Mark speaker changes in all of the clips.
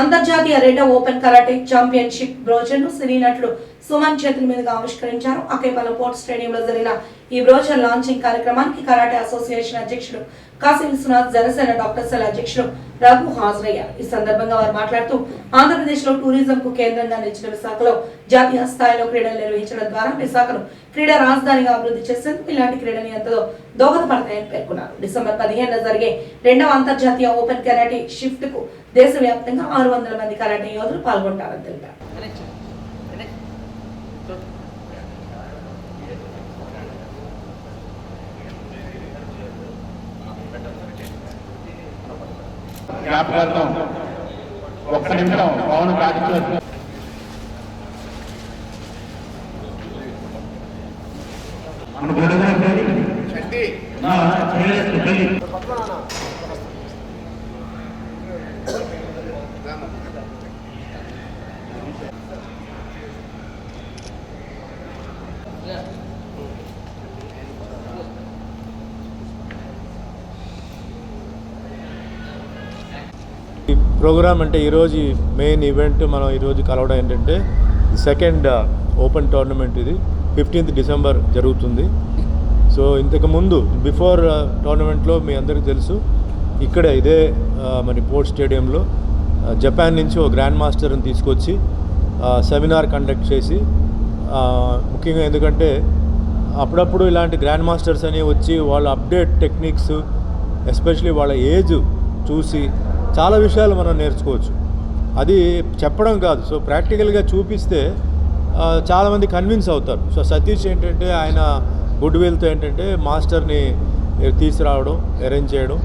Speaker 1: అంతర్జాతీయ రెండో open karate championship బ్రోచర్ను సినీ నటుడు సుమన్ చేతుల మీదుగా ఆవిష్కరించారు. అకేపల్లి పోర్ట్ స్టేడియంలో జరిగిన ఈ బ్రోచర్ లాంచింగ్ కార్యక్రమానికి కరాటే అసోసియేషన్ అధ్యక్షుడు కాశీ విశ్వనాథ్ జనసేన డాక్టర్స్ అధ్యక్షుడు రఘు హాజరయ్యారు. ఈ సందర్భంగా వారు మాట్లాడుతూ ఆంధ్రప్రదేశ్లో టూరిజం కు కేంద్రంగా నిలిచిన విశాఖలో జాతీయ స్థాయిలో క్రీడలు నిర్వహించడం ద్వారా విశాఖను క్రీడా రాజధానిగా అభివృద్ధి చేసేందుకు ఇలాంటి క్రీడలు ఎంతో దోహదపడతాయని పేర్కొన్నారు. డిసెంబర్ పదిహేనున జరిగే రెండవ అంతర్జాతీయ ఓపెన్ కరాటే షిఫ్ట్కు దేశవ్యాప్తంగా ఆరు వందల మంది కరాటే యోధులు పాల్గొంటారని తెలిపారు.
Speaker 2: జ్ఞాపకార్థం ఒక్క నిమిషం పవన్ కాకితో మన ఫోటోగ్రాఫర్
Speaker 3: ప్రోగ్రామ్ అంటే ఈరోజు మెయిన్ ఈవెంట్ మనం ఈరోజు కలవడం ఏంటంటే సెకండ్ ఓపెన్ టోర్నమెంట్ ఇది. ఫిఫ్టీన్త్ డిసెంబర్ జరుగుతుంది. సో ఇంతకు ముందు బిఫోర్ టోర్నమెంట్లో uh, మీ అందరికీ తెలుసు ఇక్కడ ఇదే uh, మరి పోర్ట్ స్టేడియంలో జపాన్ నుంచి ఒక గ్రాండ్ మాస్టర్ని తీసుకొచ్చి uh, సెమినార్ కండక్ట్ చేసి ముఖ్యంగా ఎందుకంటే అప్పుడప్పుడు ఇలాంటి గ్రాండ్ మాస్టర్స్ అని వచ్చి వాళ్ళ అప్డేట్ టెక్నిక్స్ ఎస్పెషలీ వాళ్ళ ఏజ్ చూసి చాలా విషయాలు మనం నేర్చుకోవచ్చు. అది చెప్పడం కాదు. సో ప్రాక్టికల్గా చూపిస్తే చాలామంది కన్విన్స్ అవుతారు. సో సతీష్ ఏంటంటే ఆయన గుడ్ విల్తో ఏంటంటే మాస్టర్ని తీసుకురావడం అరేంజ్ చేయడం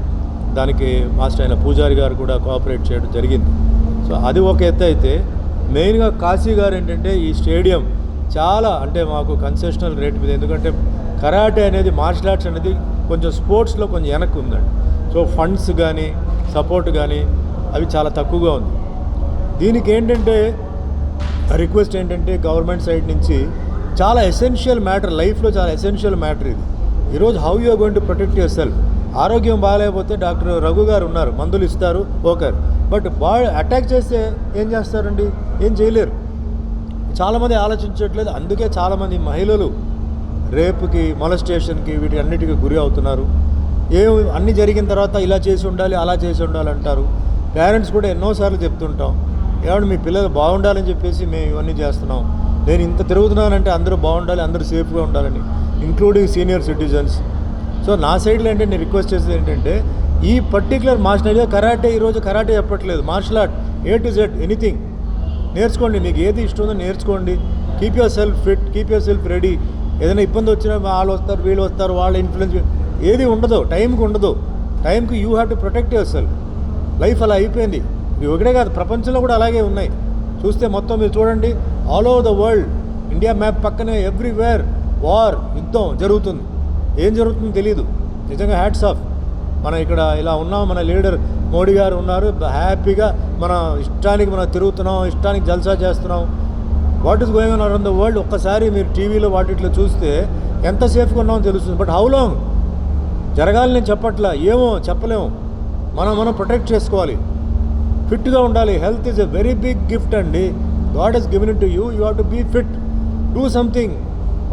Speaker 3: దానికి మాస్టర్ అయిన పూజారి గారు కూడా కోఆపరేట్ చేయడం జరిగింది. సో అది ఒక ఎత్తు అయితే మెయిన్గా కాశీ గారు ఏంటంటే ఈ స్టేడియం చాలా అంటే మాకు కన్సెషనల్ రేట్ మీద ఎందుకంటే కరాటే అనేది మార్షల్ ఆర్ట్స్ అనేది కొంచెం స్పోర్ట్స్లో కొంచెం వెనక్కి ఉందండి. సో ఫండ్స్ కానీ సపోర్ట్ కానీ అవి చాలా తక్కువగా ఉంది. దీనికి ఏంటంటే రిక్వెస్ట్ ఏంటంటే గవర్నమెంట్ సైడ్ నుంచి చాలా ఎసెన్షియల్ మ్యాటర్ లైఫ్లో చాలా ఎసెన్షియల్ మ్యాటర్ ఇది. ఈరోజు how you going to protect yourself ఆరోగ్యం బాగాలేకపోతే డాక్టర్ రఘు గారు ఉన్నారు మందులు ఇస్తారు ఓకే బట్ బా అటాక్ చేస్తే ఏం చేస్తారండి? ఏం చేయలేరు. చాలామంది ఆలోచించట్లేదు అందుకే చాలామంది మహిళలు రేపుకి మొలస్టేషన్కి వీటి అన్నిటికీ గురి అవుతున్నారు. ఏం అన్నీ జరిగిన తర్వాత ఇలా చేసి ఉండాలి అలా చేసి ఉండాలి అంటారు. పేరెంట్స్ కూడా ఎన్నోసార్లు చెప్తుంటాం. ఏమంటే మీ పిల్లలు బాగుండాలని చెప్పేసి మేము ఇవన్నీ చేస్తున్నాం. నేను ఇంత తిరుగుతున్నానంటే అందరూ బాగుండాలి అందరూ సేఫ్గా ఉండాలని ఇంక్లూడింగ్ సీనియర్ సిటిజన్స్ సో నా సైడ్లో ఏంటంటే నేను రిక్వెస్ట్ చేసేది ఏంటంటే ఈ పర్టికులర్ మార్షల్ ఆర్ట్ కరాటే ఈరోజు కరాటే చెప్పట్లేదు. Martial art A to Z anything నేర్చుకోండి మీకు ఏది ఇష్టం ఉందో నేర్చుకోండి. Keep yourself fit keep yourself ready ఏదైనా ఇబ్బంది వచ్చినా వాళ్ళు వస్తారు వీళ్ళు వస్తారు వాళ్ళ ఇన్ఫ్లుయెన్స్ ఏది ఉండదు టైంకి ఉండదు. టైంకి you have to protect yourself. Life అలా అయిపోయింది. ఇది ఒకటే కాదు ప్రపంచంలో కూడా అలాగే ఉన్నాయి. చూస్తే మొత్తం మీరు చూడండి all over the world India map పక్కనే ఎవ్రీవేర్ వార్ యుద్ధం జరుగుతుంది. ఏం జరుగుతుందో తెలియదు నిజంగా హ్యాట్స్ ఆఫ్. మనం ఇక్కడ ఇలా ఉన్నాం మన లీడర్ మోడీ గారు ఉన్నారు హ్యాపీగా మన ఇష్టానికి మనం తిరుగుతున్నాం ఇష్టానికి జల్సా చేస్తున్నాం. What is going on around the world? ఒక్కసారి మీరు టీవీలో వాటిట్లో చూస్తే ఎంత సేఫ్గా ఉన్నామో తెలుస్తుంది. But how long? జరగాలి నేను చెప్పట్లా ఏమో చెప్పలేము. మనం మనం ప్రొటెక్ట్ చేసుకోవాలి. ఫిట్గా ఉండాలి. Health is a very big gift అండి. God he's given it to you you have to be fit do something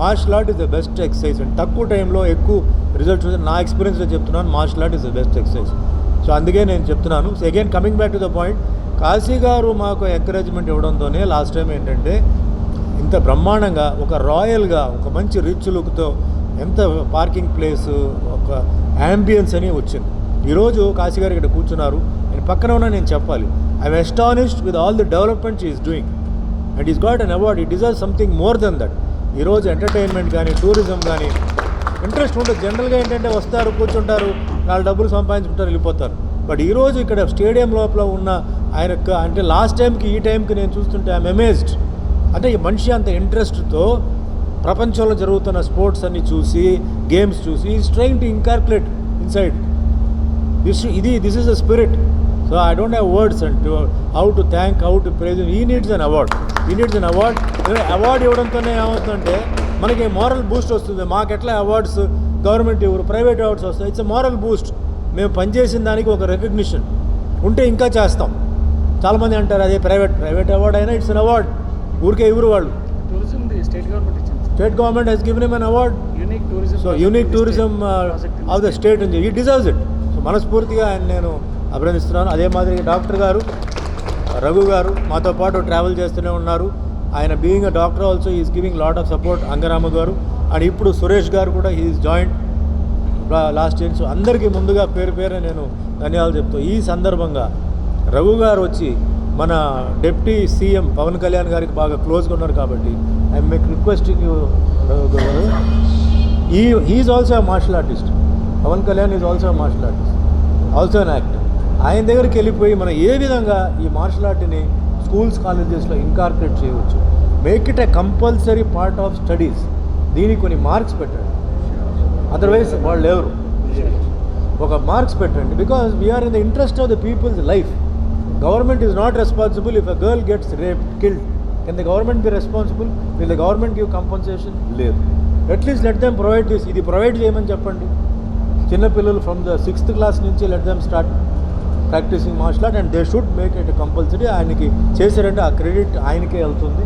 Speaker 3: martial art is the best exercise and తక్కువ టైంలో ఎక్కువ రిజల్ట్ చూసి నా ఎక్స్పీరియన్స్లో చెప్తున్నాను martial art is the best exercise so అందుకే నేను చెప్తున్నాను. So again coming back to the point Kashi garu మాకు ఎంకరేజ్మెంట్ ఇవ్వడంతోనే లాస్ట్ టైం ఏంటంటే ఇంత బ్రహ్మాండంగా ఒక రాయల్గా ఒక మంచి రిచ్ లుక్తో ఎంత పార్కింగ్ ప్లేస్ ఒక యాంబియన్స్ అని వచ్చింది. ఈరోజు కాశీ గారు ఇక్కడ కూర్చున్నారు. నేను పక్కన ఉన్నా నేను చెప్పాలి. I'm astonished with all the development is doing and is got an award it deserve something more than that ఈరోజు ఎంటర్టైన్మెంట్ కానీ టూరిజం కానీ ఇంట్రెస్ట్ ఉండదు. జనరల్గా ఏంటంటే వస్తారు కూర్చుంటారు నాలుగు డబ్బులు సంపాదించుకుంటారు వెళ్ళిపోతారు. బట్ ఈరోజు ఇక్కడ స్టేడియం లోపల ఉన్న ఆయన అంటే లాస్ట్ టైంకి ఈ టైంకి నేను చూస్తుంటే ఐఎమ్ అమేజ్డ్ అంటే ఈ మనిషి అంత ఇంట్రెస్ట్తో ప్రపంచంలో జరుగుతున్న స్పోర్ట్స్ అన్ని చూసి గేమ్స్ చూసి is train to incorporate inside this ఇది this is the spirit so I don't have words and to how to thank how to praise he needs an award he needs an award award ఇవ్వడంతోనే ఏమవుతుందంటే మనకి moral boost వస్తుంది. మాకు ఎట్లా awards government ఇవ్వరు private awards వస్తాయి. It's moral boost మేము పనిచేసిన దానికి ఒక రికగ్నిషన్ ఉంటే ఇంకా చేస్తాం. చాలామంది అంటారు అదే ప్రైవేట్ ప్రైవేట్ అవార్డ్ అయినా ఇట్స్ అన్ అవార్డ్ ఊరికే ఇవ్వరు వాళ్ళు.
Speaker 4: Tourism state government
Speaker 3: state government he's given them an award
Speaker 4: unique tourism
Speaker 3: so unique tourism of the state ఉంది. ఈ డిజర్వ్స్ ఇట్ సో మనస్ఫూర్తిగా ఆయన నేను అభినందిస్తున్నాను. అదే మాదిరిగా డాక్టర్ గారు రఘు గారు మాతో పాటు ట్రావెల్ చేస్తూనే ఉన్నారు. ఆయన being a doctor also is giving lot of support అంగరామ గారు. అండ్ ఇప్పుడు సురేష్ గారు కూడా he's joined last year so అందరికీ ముందుగా పేరు పేరు నేను ధన్యవాదాలు చెప్తూ ఈ సందర్భంగా రఘు గారు వచ్చి మన డిప్టీ సీఎం పవన్ కళ్యాణ్ గారికి బాగా క్లోజ్గా ఉన్నారు కాబట్టి I make requesting you uh, గారు ఈ he's also martial artist. Pawan Kalyan is also martial artist. Also an actor. ఆయన దగ్గరికి వెళ్ళిపోయి మనం ఏ విధంగా ఈ మార్షల్ ఆర్ట్ని స్కూల్స్ కాలేజెస్లో ఇన్కార్పొరేట్ చేయవచ్చు. Make it a compulsory part of studies. దీనికి కొన్ని మార్క్స్ పెట్టండి. అదర్వైజ్ వాళ్ళు ఎవరు ఒక మార్క్స్ పెట్టండి. Because we're in the interest of the people's life government is not responsible if a girl gets rape killed. Can the government be responsible? Will the government give compensation? లేదు. At least let them provide this ఇది provide చేయమని చెప్పండి. చిన్నపిల్లలు from the sixth class నుంచి let them start practising martial art and they should make it compulsory ఆయనకి చేశారంటే ఆ credit ఆయనకే వెళ్తుంది.